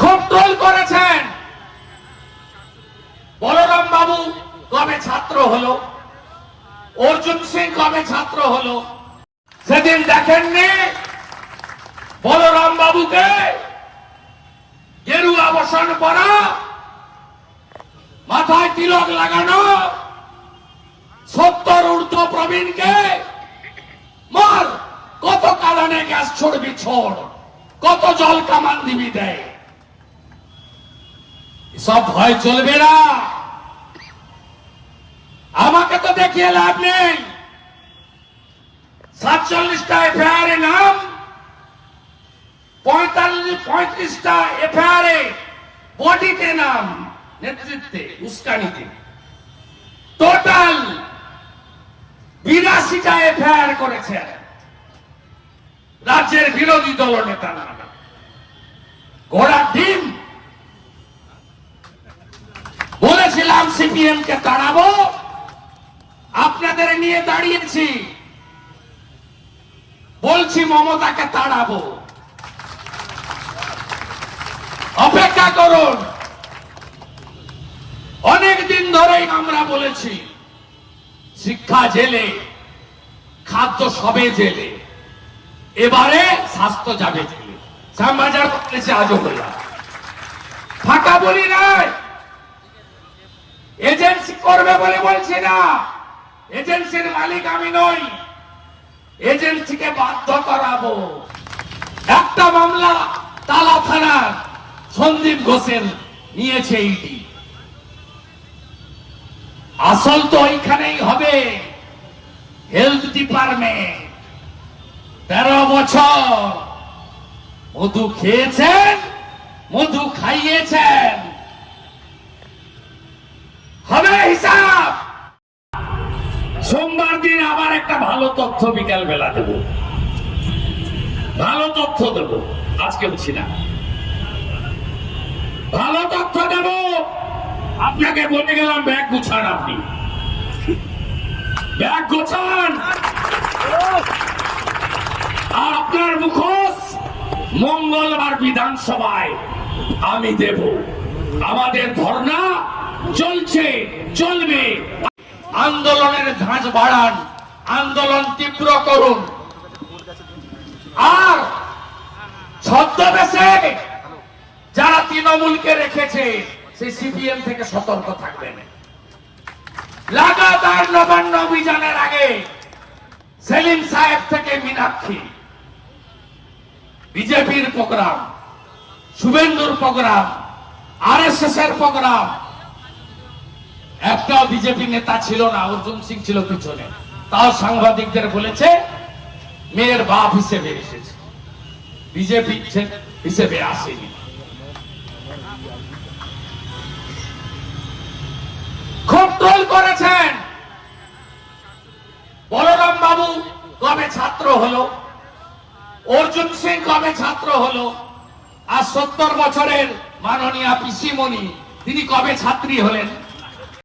খুব ট্রোল করেছেন। বলরাম বাবু কবে ছাত্র হলো? অর্জুন সিং কবে ছাত্র হলো? সেদিন দেখেননি? বলরাম বাবুকে গেরুয়া বসন পরা মাথায় তিলক লাগানো, সত্তর ঊর্ধ্ব প্রবীণকে মার, কত কালানে গ্যাস ছড়বি ছোড়, কত জল কামান দিবি দেয়। সব ভয় চলবে না। আমাকে তো দেখিয়ে লাভ নেই। সাতচল্লিশটা এফআইআর নাম, পঁয়তাল্লিশ, পঁয়ত্রিশটা এফআইআর বডিতে নাম, নেতৃত্বে, উস্কানিতে। টোটাল বিরাশিটা এফআইআর করেছে। রাজ্যের বিরোধী দল নেতা সিপিএম কে তাড়াবো, আপনাদের নিয়ে দাঁড়িয়েছি। বলছি মমতাকে তাড়াবো। অপেক্ষা করুন। অনেক দিন ধরেই আমরা বলেছি, শিক্ষা জেলে, খাদ্য সবে জেলে, এবারে স্বাস্থ্য যাবে জেলে। শ্যামবাজার বলেছে আজও বললাম। ফাঁকা বলি নাই। করবে বলে বলছি না। এজেন্সির মালিক আমি নই। এজেন্সিকে বাধ্য করাবো। একটা মামলা তালা থানার সন্দীপ ঘোষের নিয়েছে ইডি। আসল তো ওইখানেই হবে। Health department. তেরো বছর। মধু খেয়েছেন, মধু খাইয়েছেন। সোমবার দিন আবার একটা ভালো তথ্য বিকাল বেলা দেব। ভালো তথ্য দেব। আজকে বলছি না। ভালো তথ্য দেব। আপনাকে বলে গেলাম, ব্যাগ গুছান আপনি। ব্যাগ গোছান। আর আপনার মুখোশ মঙ্গলবার বিধানসভায় আমি দেব। আমাদের ধর্ণা চলছে, চলবে। আন্দোলনের ধাঁচ বাড়ান, আন্দোলন তীব্র করুন। আর ছদ্মবেশে যারা তৃণমূলকে রেখেছে, সেই সিপিএম থেকে সতর্ক থাকবেন। লাগাতার নবান্ন অভিযানের আগে সেলিম সাহেব থেকে মীনাক্ষী। বিজেপির প্রোগ্রাম, শুভেন্দুর প্রোগ্রাম আর এস এস এর প্রোগ্রাম একটাও বিজেপি নেতা ছিল না, অর্জুন সিং ছিল পিছনে। তাও সাংবাদিকদের বলেছে, মেয়ের বাপ হিসেবে এসেছে। বিজেপি হিসেবে আসেনি। খুব ট্রোল করেছেন। বলরাম বাবু কবে ছাত্র হলো? অর্জুন সিং কবে ছাত্র হলো? আর সত্তর বছরের মাননীয় পিসিমণি, তিনি কবে ছাত্রী হলেন?